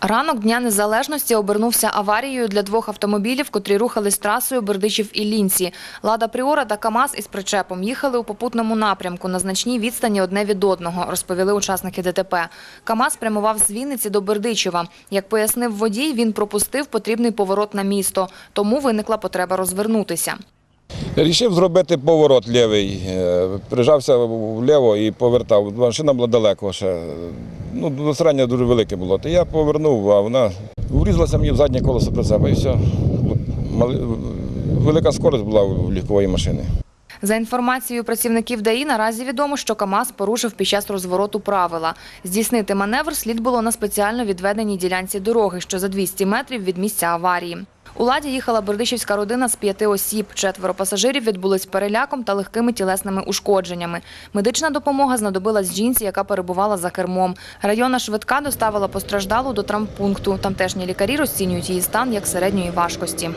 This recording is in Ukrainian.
Ранок Дня Незалежності обернувся аварією для двох автомобілів, котрі рухались трасою Бердичів і Лінці. Лада Пріора та КАМАЗ із причепом їхали у попутному напрямку на значній відстані одне від одного, розповіли учасники ДТП. КАМАЗ прямував з Вінниці до Бердичева. Як пояснив водій, він пропустив потрібний поворот на місто, тому виникла потреба розвернутися. Рішив зробити поворот лівий, е, прижався вліво і повертав. Машина була далеко ще. Ну, дострання дуже велике було. То я повернув, а вона врізалася мені в заднє колесо прицепа і все. Велика скорість була у легкової машини. За інформацією працівників ДАІ, наразі відомо, що КАМАЗ порушив під час розвороту правила. Здійснити маневр слід було на спеціально відведеній ділянці дороги, що за 200 метрів від місця аварії. У ладі їхала бердичівська родина з п'яти осіб. Четверо пасажирів відбулись переляком та легкими тілесними ушкодженнями. Медична допомога знадобилась жінці, яка перебувала за кермом. Районна швидка доставила постраждалу до травмпункту. Тамтешні лікарі розцінюють її стан як середньої важкості.